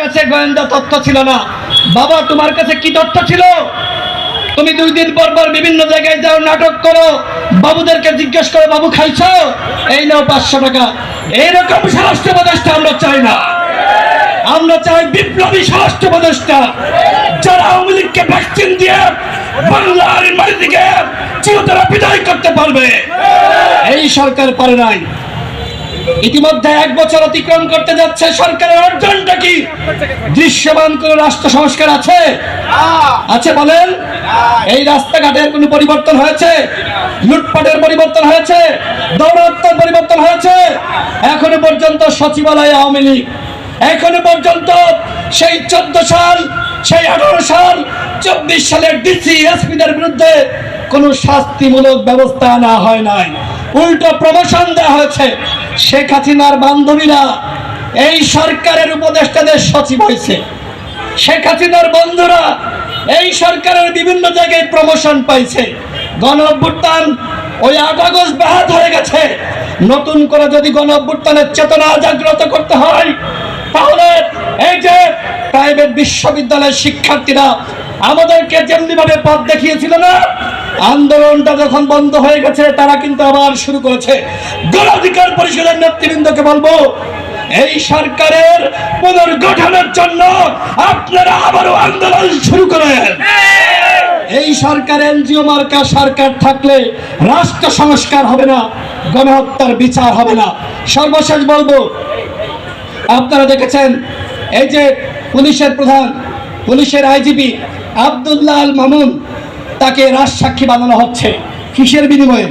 কাছে গোয়েন্দা তথ্য ছিল না। বাবা, তোমার কাছে কি তথ্য ছিল? তুমি দুই দিন পর পর বিভিন্ন জায়গায় যাও, নাটক করো, বাবুদেরকে জিজ্ঞেস করো, বাবু, খাইছো? এই নাও, পাঁচশো টাকা। এইরকম স্বরাষ্ট্র উপদেষ্টা আমরা চাই না। আমরা চাই বিপ্লবী স্বরাষ্ট্র উপদেষ্টা, যারা আওয়ামী লীগকে ভ্যাকসিন দিয়ে বাংলার মাটিকে চিরতরা বিদায় করতে পারবে। এই সরকার পারে নাই। ইতিমধ্যে এক বছর অতিক্রম করতে যাচ্ছে সরকারের অর্জনটা কি? দৃশ্যমান কোন রাষ্ট্র সংস্কার আছে? আছে বলেন? এই রাস্তাঘাটের কোনো পরিবর্তন হয়েছে? লুটপাটের পরিবর্তন হয়েছে? দৌরাত্মার পরিবর্তন হয়েছে? এখনও পর্যন্ত সচিবালয় আওয়ামী লীগ এখনও পর্যন্ত সেই চোদ্দ সাল সেই আঠারো সাল চব্বিশ সালের ডিসি এসপিদের বিরুদ্ধে কোনো শাস্তিমূলক ব্যবস্থা না হয় নাই। উল্টো প্রমোশন দেওয়া হয়েছে। শেখ হাসিনার বান্ধবীরা এই সরকারের উপদেষ্টাদের সচিব হয়েছে। শেখ হাসিনার বন্ধুরা এই সরকারের বিভিন্ন জায়গায় প্রমোশন পাইছে। গণ অভ্যুত্থান ওই আট আগস্ট ব্যাহত হয়ে গেছে। নতুন করে যদি গণ অভ্যুত্থানের চেতনা জাগ্রত করতে হয়, তাহলে এই যে প্রাইভেট বিশ্ববিদ্যালয়ের শিক্ষার্থীরা আমাদেরকে যেমনি ভাবে পথ দেখিয়েছিল না আন্দোলনটা যখন বন্ধ হয়ে গেছে, তারা কিন্তু আবার শুরু করেছে। গণ অধিকার পরিষদের নেতৃবৃন্দকে বলব, এই সরকারের পুনর্গঠনের জন্য আপনারা আবারও আন্দোলন শুরু করেন। এই সরকার এনজিও মার্কা সরকার থাকলে রাষ্ট্র সংস্কার হবে না, গণহত্যার বিচার হবে না। সর্বশেষ বলব, আপনারা দেখেছেন, এই যে পুলিশের প্রধান, পুলিশের আইজিপি আবদুল্লাহ আল মামুন তাকে রাজসাক্ষী বানানো হচ্ছে। কিসের বিনিময়ে?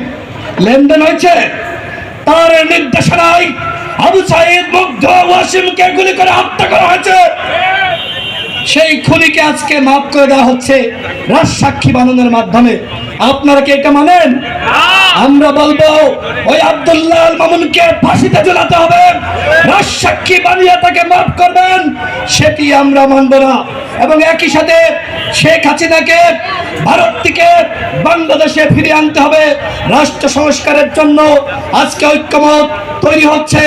লেনদেন হয়েছে? তার নির্দেশনায় আবু সাইদ মুগ্ধ ওয়াসিমকে গুলি করে হত্যা করা হয়েছে। সেই খুনিকে আজকে মাফ করে দেওয়া হচ্ছে রাজসাক্ষী বানানোর মাধ্যমে। আপনারা কি এটা মানেন? আমরা বলব ওই আব্দুল্লাহ মামুনকে ফাঁসিতে ঝুলাতে হবে। রাজসাক্ষী বানিয়ে তাকে মাফ করবেন, সেটি আমরা মানব না। এবং একই সাথে শেখ হাসিনাকে ভারত থেকে বাংলাদেশে ফিরিয়ে আনতে হবে। রাষ্ট্র সংস্কারের জন্য আজকে ঐক্যমত তৈরি হচ্ছে।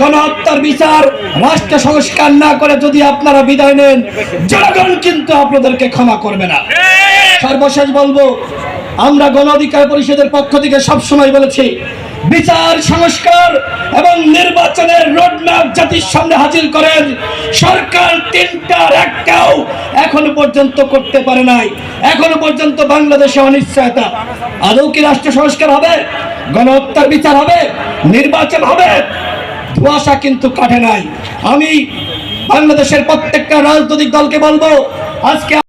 গণহত্যার বিচার রাষ্ট্র সংস্কার না করে যদি আপনারা বিদায় নেন, জনগণ কিন্তু আপনাদেরকে ক্ষমা করবে না। সর্বশেষ বলব, আমরা গণ অধিকার পরিষদের পক্ষ থেকে সবসময় বলেছি বিচার, সংস্কার এবং নির্বাচনের রোডম্যাপ জাতির সামনে হাজির করেন। সরকার তিনটার একটাও এখনও পর্যন্ত করতে পারে নাই। এখনও পর্যন্ত বাংলাদেশে অনিশ্চয়তা। আদৌ কি রাষ্ট্র সংস্কার হবে? গণহত্যার বিচার হবে? নির্বাচন হবে? ধোঁয়াশা কিন্তু কাটে নাই। আমি বাংলাদেশের প্রত্যেকটা রাজনৈতিক দলকে বলব, আজকে